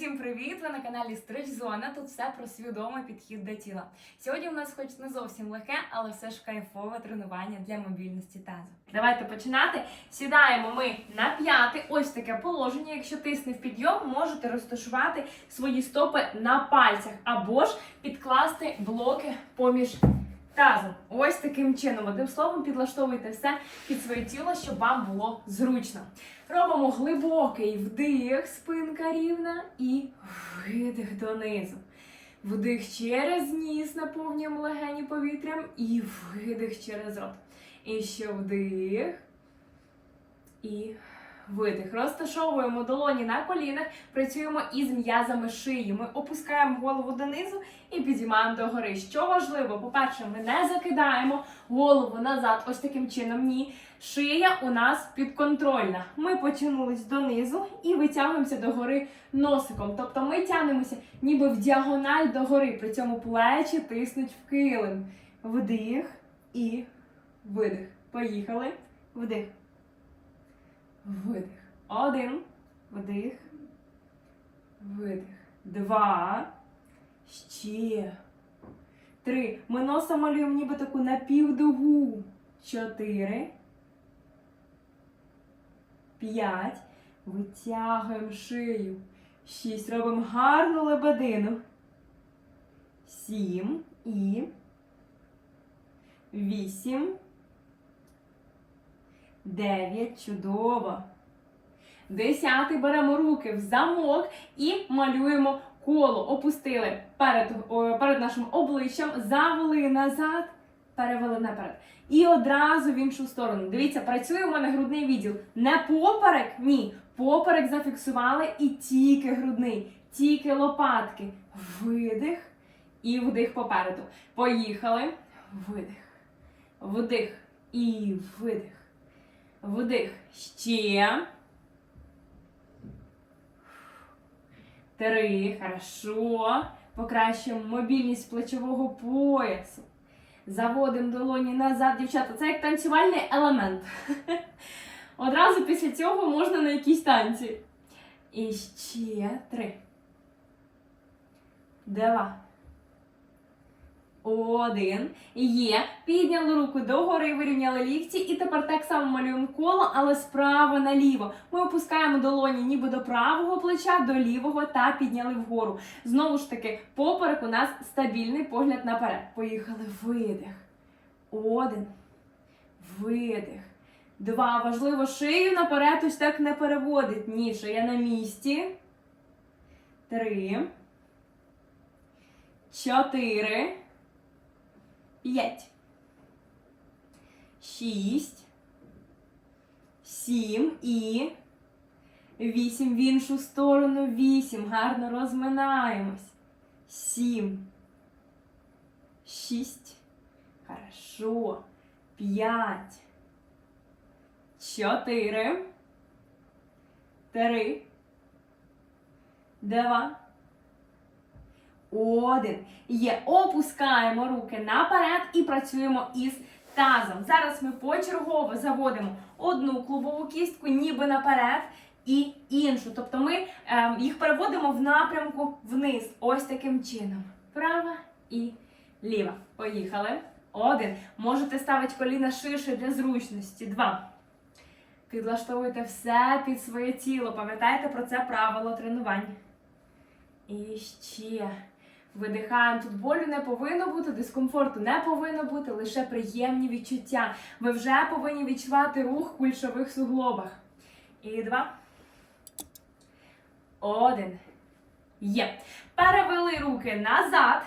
Усім привіт! Ви на каналі Стрич Зона. Тут все про свідомий підхід до тіла. Сьогодні у нас, хоч не зовсім легке, але все ж кайфове тренування для мобільності тазу. Давайте починати. Сідаємо ми на п'яти. Ось таке положення. Якщо тисне в підйом, можете розташувати свої стопи на пальцях або ж підкласти блоки поміж тазом. Ось таким чином. Одним словом, підлаштовуйте все під своє тіло, щоб вам було зручно. Робимо глибокий вдих, спинка рівна, і видих донизу. Вдих через ніс, наповнюємо легені повітрям, і видих через рот. І ще вдих. І видих. Розташовуємо долоні на колінах, працюємо із м'язами шиї. Ми опускаємо голову донизу і підіймаємо догори. Що важливо, по-перше, ми не закидаємо голову назад, ось таким чином. Ні. Шия у нас підконтрольна. Ми потягнулись донизу і витягуємося догори носиком. Тобто ми тягнемося ніби в діагональ догори. При цьому плечі тиснуть в килим. Вдих і видих. Поїхали. Вдих. Видих. Один. Вдих. Видих. Два. Ще. Три. Ми носом малюємо ніби таку напівдугу. Чотири. П'ять. Витягуємо шию. Шість. Робимо гарну лебедину. Сім. І. Вісім. Дев'ять. Чудово. Десятий беремо руки в замок і малюємо коло. Опустили перед, перед нашим обличчям, завели назад, перевели наперед. І одразу в іншу сторону. Дивіться, працює у мене грудний відділ. Не поперек, ні. Поперек зафіксували і тільки грудний, тільки лопатки. Видих і вдих попереду. Поїхали. Видих. Вдих і видих. Вдих. Ще. Три. Хорошо. Покращуємо мобільність плечового поясу. Заводимо долоні назад, дівчата. Це як танцювальний елемент. Одразу після цього можна на якісь танці. І ще три. Два. Один. Є. Підняли руку догори, вирівняли лікті. І тепер так само малюємо коло, але справа наліво. Ми опускаємо долоні ніби до правого плеча, до лівого та підняли вгору. Знову ж таки, поперек у нас стабільний погляд наперед. Поїхали. Видих. Один. Видих. Два. Важливо шию наперед ось так не переводить. Ні, шия на місці. Три. Чотири. П'ять. Шість. Сім і. Вісім в іншу сторону. Вісім. Гарно розминаємось. Сім. Шість. Хорошо. П'ять. Чотири. Три. Два. Один. Є. Опускаємо руки наперед і працюємо із тазом. Зараз ми почергово заводимо одну клубову кістку, ніби наперед, і іншу. Тобто ми е, їх переводимо в напрямку вниз. Ось таким чином. Права і ліва. Поїхали. Один. Можете ставити коліна ширше для зручності. Два. Підлаштовуйте все під своє тіло. Пам'ятайте про це правило тренування. І ще. Видихаємо. Тут болю не повинно бути, дискомфорту не повинно бути, лише приємні відчуття. Ви вже повинні відчувати рух в кульшових суглобах. І два. Один. Є. Перевели руки назад.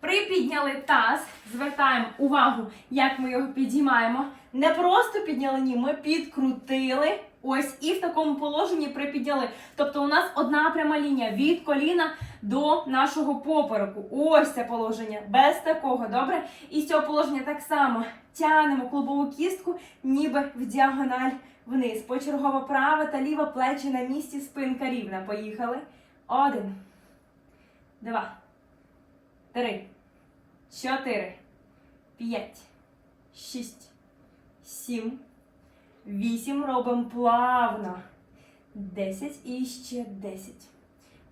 Припідняли таз. Звертаємо увагу, як ми його підіймаємо. Не просто підняли, ні, ми підкрутили. Ось і в такому положенні припідняли. Тобто у нас одна пряма лінія від коліна до нашого попереку. Ось це положення. Без такого, добре? І з цього положення так само тянемо клубову кістку, ніби в діагональ вниз. Почергово права та ліва плечі на місці, спинка рівна. Поїхали. Один. Два. Три. Чотири. П'ять. Шість. Сім. Вісім. Робимо плавно. Десять і ще десять.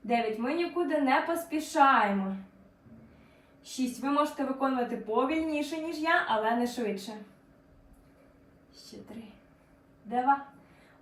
Дев'ять. Ми нікуди не поспішаємо. Шість. Ви можете виконувати повільніше, ніж я, але не швидше. Ще три. Два.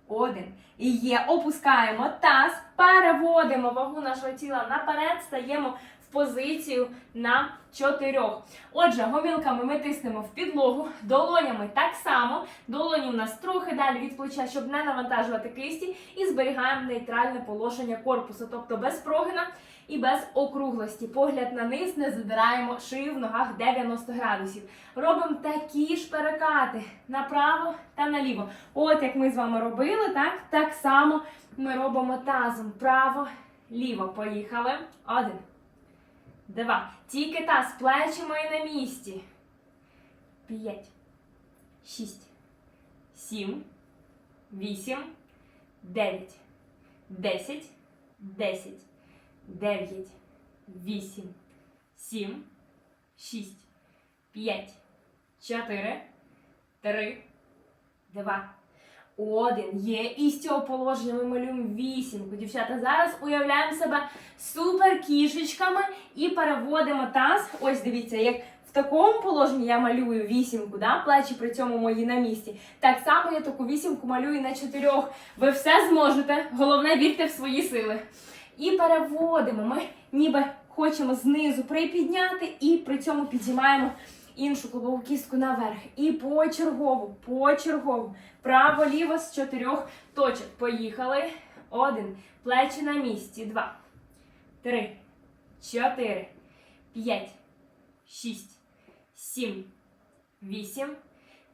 Один. І є. Опускаємо таз, переводимо вагу нашого тіла наперед, стаємо позицію на чотирьох. Отже, гомілками ми тиснемо в підлогу, долонями так само. Долоні у нас трохи далі від плеча, щоб не навантажувати кисті, і зберігаємо нейтральне положення корпусу, тобто без прогина і без округлості. Погляд на низ, не задираємо шию в ногах 90 градусів. Робимо такі ж перекати направо та наліво. От як ми з вами робили, так, так само ми робимо тазом. Право, ліво. Поїхали. Один. Два. Тільки таз, плечі мої на місці. П'ять. Шість. Сім. Вісім. Дев'ять. Десять. Десять. Дев'ять. Вісім. Сім. Шість. П'ять. Чотири. Три. Два. Один. Є. І з цього положення ми малюємо вісімку. Дівчата, зараз уявляємо себе супер кішечками і переводимо таз. Ось дивіться, як в такому положенні я малюю вісімку, да? плечі при цьому мої на місці. Так само я таку вісімку малюю на чотирьох. Ви все зможете. Головне, вірте в свої сили. І переводимо. Ми ніби хочемо знизу припідняти і при цьому підіймаємо іншу клубову кістку наверх. І почергово, почергово. Право-ліво з чотирьох точок. Поїхали. Один. Плечі на місці. Два. Три. Чотири. П'ять. Шість. Сім. Вісім.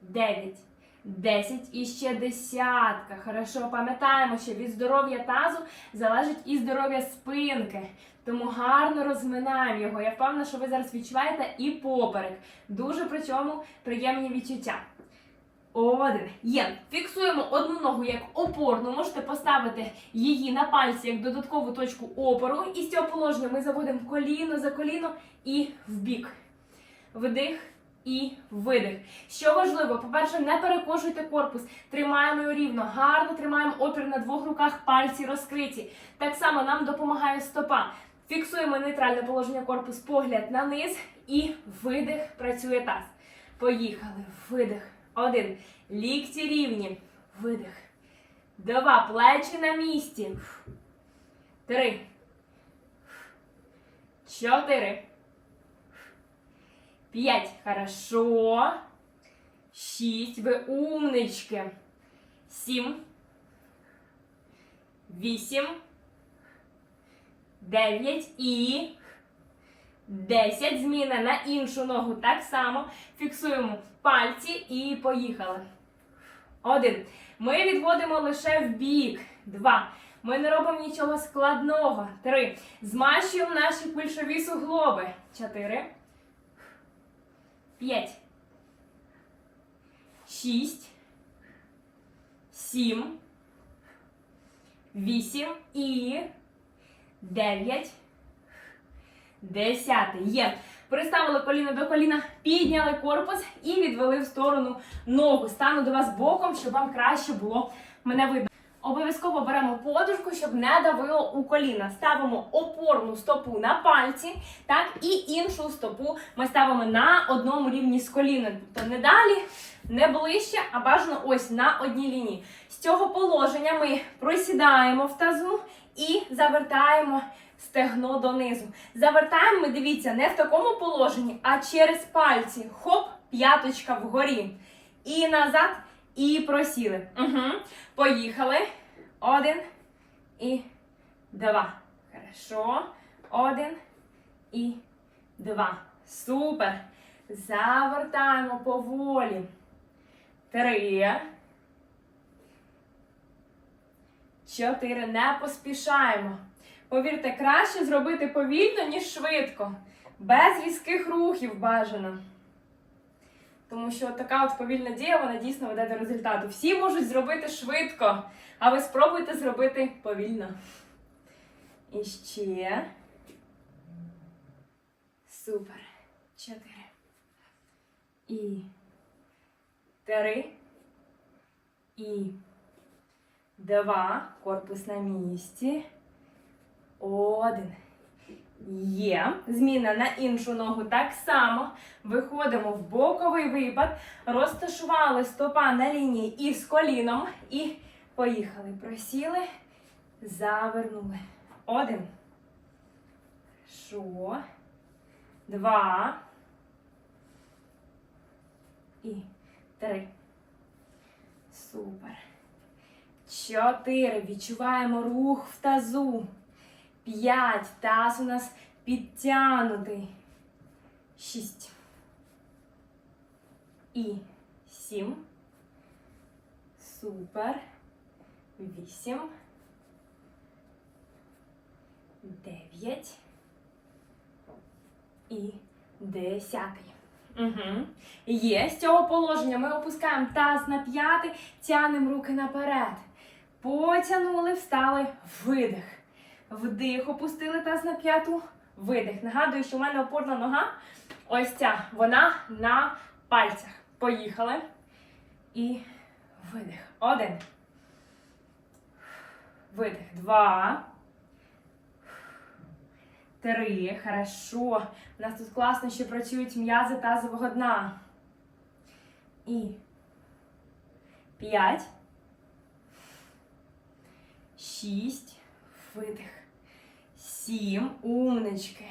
Дев'ять. Десять і ще десятка. Хорошо, пам'ятаємо, що від здоров'я тазу залежить і здоров'я спинки. Тому гарно розминаємо його. Я впевнена, що ви зараз відчуваєте і поперек. Дуже при цьому приємні відчуття. Один. Є. Фіксуємо одну ногу як опорну. Можете поставити її на пальці як додаткову точку опору. І з цього положення ми заводимо коліно за коліно і вбік. Вдих і видих. Що важливо, по-перше, не перекошуйте корпус. Тримаємо його рівно, гарно тримаємо опір на двох руках, пальці розкриті. Так само нам допомагає стопа. Фіксуємо нейтральне положення корпус, погляд на низ і видих, працює таз. Поїхали. Видих. Один. Лікті рівні. Видих. Два. Плечі на місці. Три. Чотири. П'ять. Хорошо. Шість. Ви умнички. Сім. Вісім. Дев'ять і. Десять. Зміна на іншу ногу. Так само. Фіксуємо пальці і поїхали. Один. Ми відводимо лише в бік. Два. Ми не робимо нічого складного. Три. Змащуємо наші кульшові суглоби. Чотири. П'ять. Шість. Сім. Вісім. І. Дев'ять. Десятий. Є. Приставили коліно до коліна, підняли корпус і відвели в сторону ногу. Стану до вас боком, щоб вам краще було мене видно. Обов'язково беремо подушку, щоб не давило у коліна. Ставимо опорну стопу на пальці, так, і іншу стопу ми ставимо на одному рівні з коліном. Тобто не далі, не ближче, а бажано ось на одній лінії. З цього положення ми просідаємо в тазу і завертаємо стегно донизу. Завертаємо ми, дивіться, не в такому положенні, а через пальці. Хоп, п'яточка вгорі. І назад, і просіли. Угу. Поїхали. Один і два. Хорошо. Один і два. Супер. Завертаємо поволі. Три. Чотири. Не поспішаємо. Повірте, краще зробити повільно, ніж швидко. Без різких рухів бажано. Тому що така от повільна дія, вона дійсно веде до результату. Всі можуть зробити швидко, а ви спробуйте зробити повільно. І ще. Супер. Чотири. І три. І два. Корпус на місці. Один. Є. Зміна на іншу ногу так само. Виходимо в боковий випад. Розташували стопа на лінії із коліном. І поїхали. Просіли. Завернули. Один. Що? Два. І три. Супер. Чотири. Відчуваємо рух в тазу. П'ять. Таз у нас підтягнутий. Шість. І сім. Супер. Вісім. Дев'ять. І десятий. Угу. Є. З цього положення ми опускаємо таз на п'яти, тянемо руки наперед. Потягнули, встали, видих. Вдих, опустили таз на п'яту, видих. Нагадую, що в мене опорна нога. Ось ця. Вона на пальцях. Поїхали. І видих. Один. Видих. Два. Три. Хорошо. У нас тут класно ще працюють м'язи тазового дна. І п'ять. Шість. Видих. Сім. Умнички.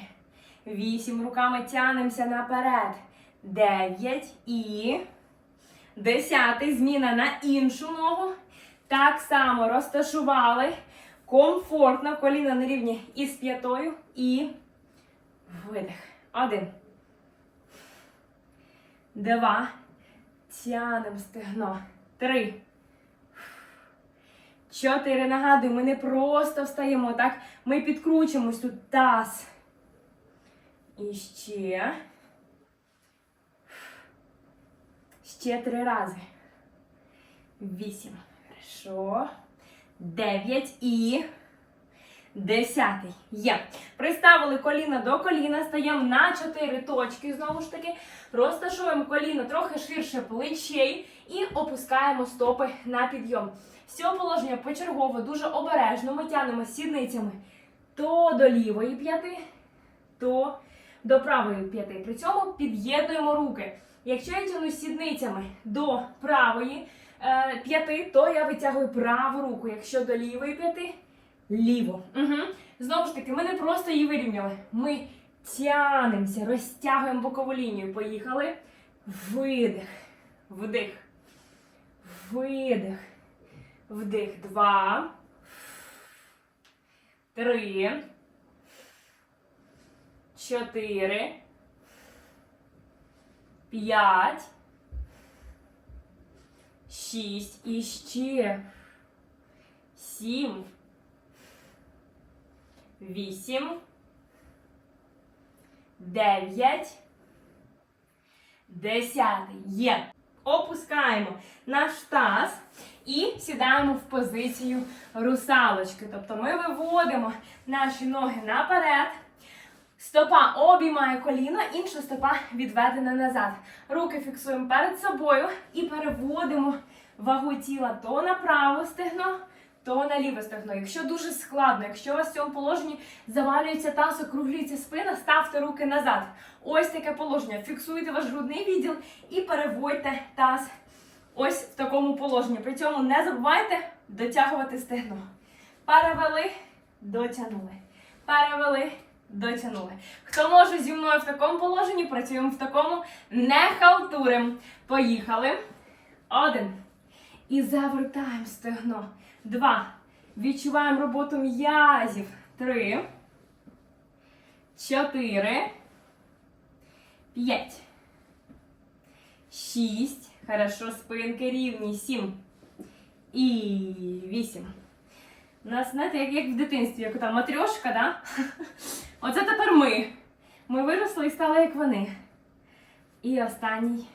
Вісім. Руками тянемося наперед. Дев'ять. І десятий. Зміна на іншу ногу. Так само розташували. Комфортно. Коліна на рівні із п'ятою. І видих. Один. Два. Тянем стегно. Три. Чотири. Нагадую, ми не просто встаємо, так? Ми підкручуємось тут таз. І ще. Ще три рази. Вісім. Хорошо. Дев'ять і. Десятий. Є. Приставили коліна до коліна, стаємо на чотири точки. Знову ж таки, розташуємо коліна трохи ширше плечей і опускаємо стопи на підйом. З цього положення почергово дуже обережно ми тянемо сідницями то до лівої п'яти, то до правої п'яти. При цьому під'єднуємо руки. Якщо я тяну сідницями до правої е, п'яти, то я витягую праву руку. Якщо до лівої п'яти, ліву. Угу. Знову ж таки, ми не просто її вирівняли. Ми тянемося, розтягуємо бокову лінію. Поїхали. Видих. Вдих. Видих. Вдих. Два. Три. Чотири. П'ять. Шість. І ще. Сім. Вісім. Дев'ять. Десятий. Є. Опускаємо наш таз і сідаємо в позицію русалочки. Тобто ми виводимо наші ноги наперед. Стопа обіймає коліно, інша стопа відведена назад. Руки фіксуємо перед собою і переводимо вагу тіла то на праве стегно, то на ліве стегно. Якщо дуже складно, якщо у вас в цьому положенні завалюється таз, округлюється спина, ставте руки назад. Ось таке положення. Фіксуйте ваш грудний відділ і переводьте таз ось в такому положенні. При цьому не забувайте дотягувати стегно. Перевели, дотягнули. Перевели, дотягнули. Хто може зі мною в такому положенні, працюємо в такому, не халтурим. Поїхали. Один. І завертаємо стегно. Два. Відчуваємо роботу м'язів. Три. Чотири. П'ять. Шість. Хорошо, спинки рівні. Сім. І вісім. У нас, знаєте, як, як в дитинстві, як та матрьошка, да? Оце тепер ми. Ми виросли і стали як вони. І останній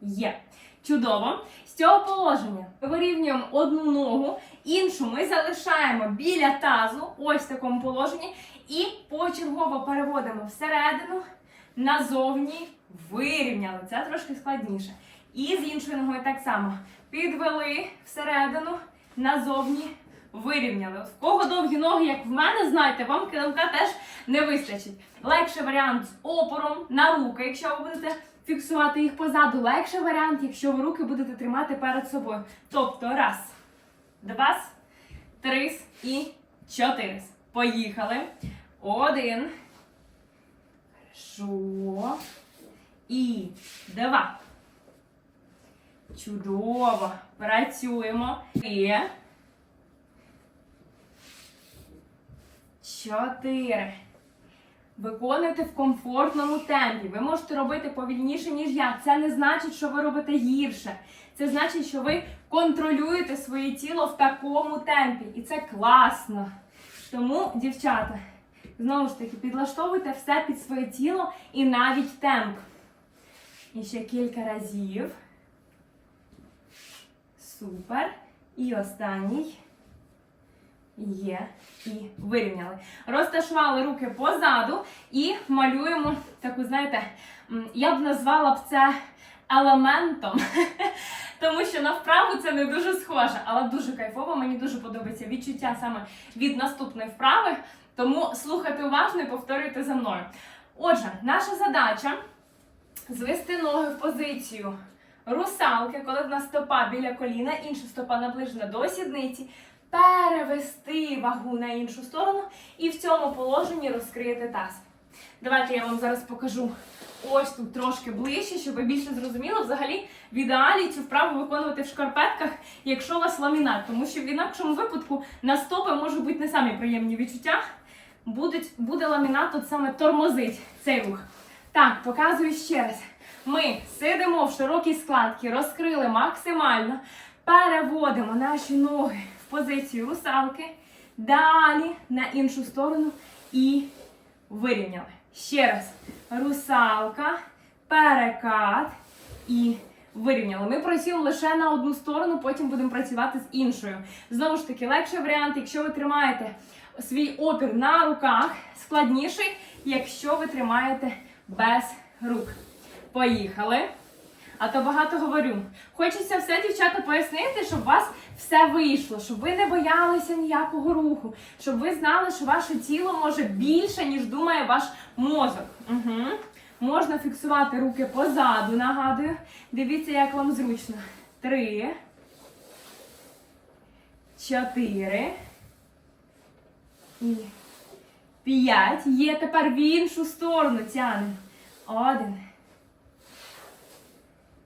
є. Чудово. З цього положення вирівнюємо одну ногу, іншу ми залишаємо біля тазу, ось в такому положенні, і почергово переводимо всередину, назовні, вирівняли. Це трошки складніше. І з іншою ногою так само. Підвели всередину, назовні, вирівняли. В кого довгі ноги, як в мене, знаєте, вам килимка теж не вистачить. Легший варіант з опором на руки, якщо ви будете фіксувати їх позаду. Легший варіант, якщо ви руки будете тримати перед собою. Тобто раз, два, три і чотири. Поїхали. Один. Хорошо. І два. Чудово. Працюємо. І. Чотири. Виконуйте в комфортному темпі. Ви можете робити повільніше, ніж я. Це не значить, що ви робите гірше. Це значить, що ви контролюєте своє тіло в такому темпі. І це класно. Тому, дівчата, знову ж таки, підлаштовуйте все під своє тіло і навіть темп. І ще кілька разів. Супер. І останній. Є. І вирівняли. Розташували руки позаду і малюємо таку, знаєте, я б назвала б це елементом. Тому що на вправу це не дуже схоже, але дуже кайфово. Мені дуже подобається відчуття саме від наступної вправи. Тому слухайте уважно і повторюйте за мною. Отже, наша задача звести ноги в позицію русалки, коли в нас стопа біля коліна, інша стопа наближена до сідниці, перевести вагу на іншу сторону і в цьому положенні розкрити таз. Давайте я вам зараз покажу ось тут трошки ближче, щоб ви більше зрозуміли. Взагалі, в ідеалі цю вправу виконувати в шкарпетках, якщо у вас ламінат, тому що в інакшому випадку на стопи можуть бути не самі приємні відчуття. Будуть, буде ламінат тут саме тормозить цей рух. Так, показую ще раз. Ми сидимо в широкій складці, розкрили максимально, переводимо наші ноги позицію русалки, далі на іншу сторону і вирівняли. Ще раз. Русалка, перекат і вирівняли. Ми працюємо лише на одну сторону, потім будемо працювати з іншою. Знову ж таки, легший варіант, якщо ви тримаєте свій опір на руках, складніший, якщо ви тримаєте без рук. Поїхали. А то багато говорю. Хочеться все, дівчата, пояснити, щоб у вас все вийшло, щоб ви не боялися ніякого руху, щоб ви знали, що ваше тіло може більше, ніж думає ваш мозок. Угу. Можна фіксувати руки позаду, нагадую. Дивіться, як вам зручно. Три. Чотири. І п'ять. Є тепер в іншу сторону тянемо. Один.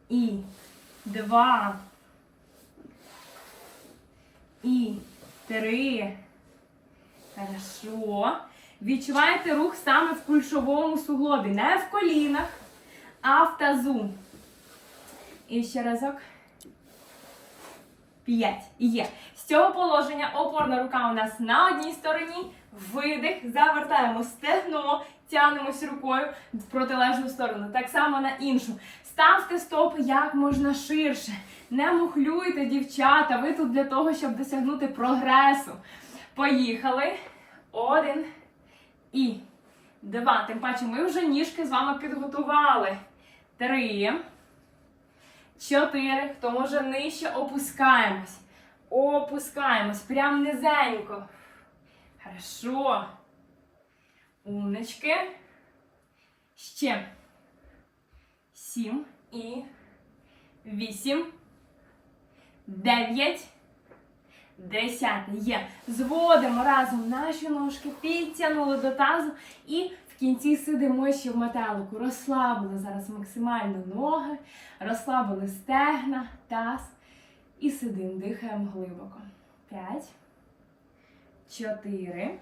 І два. І три. Хорошо. Відчуваєте рух саме в кульшовому суглобі. Не в колінах, а в тазу. І ще разок. П'ять. Є. З цього положення опорна рука у нас на одній стороні. Видих. Завертаємо стегно, тягнемось рукою в протилежну сторону. Так само на іншу. Ставте стопи як можна ширше. Не мухлюйте, дівчата. Ви тут для того, щоб досягнути прогресу. Поїхали. Один. І два. Тим паче, ми вже ніжки з вами підготували. Три. Чотири. Хто може нижче, опускаємось. Опускаємось. Прям низенько. Хорошо. Умнички. Ще. Сім і вісім. Дев'ять. Десяте. Є. Зводимо разом наші ножки, підтягнули до тазу і в кінці сидимо ще в метелику. Розслабили зараз максимально ноги, розслабили стегна, таз. І сидимо, дихаємо глибоко. П'ять. Чотири.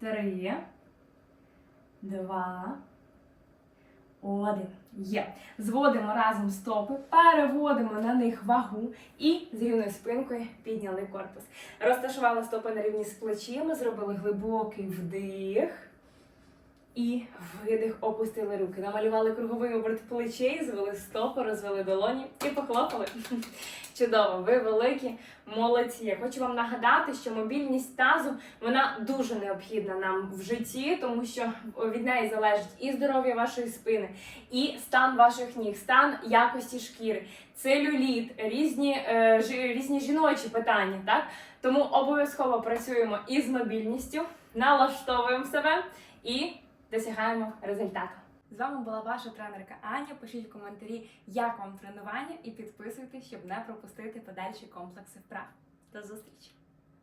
Три. Два. Один. Є. Зводимо разом стопи, переводимо на них вагу і з рівною спинкою підняли корпус. Розташували стопи на рівні з плечима, зробили глибокий вдих. І видих, опустили руки, намалювали круговий оберт плечей, звели стопи, розвели долоні і похлопали. Чудово, ви великі, молодці. Я хочу вам нагадати, що мобільність тазу вона дуже необхідна нам в житті, тому що від неї залежить і здоров'я вашої спини, і стан ваших ніг, стан якості шкіри, целюліт, різні, е, різні жіночі питання. Так? Тому обов'язково працюємо із мобільністю, налаштовуємо себе і досягаємо результату. З вами була ваша тренерка Аня. Пишіть в коментарі, як вам тренування, і підписуйтесь, щоб не пропустити подальші комплекси вправ. До зустрічі!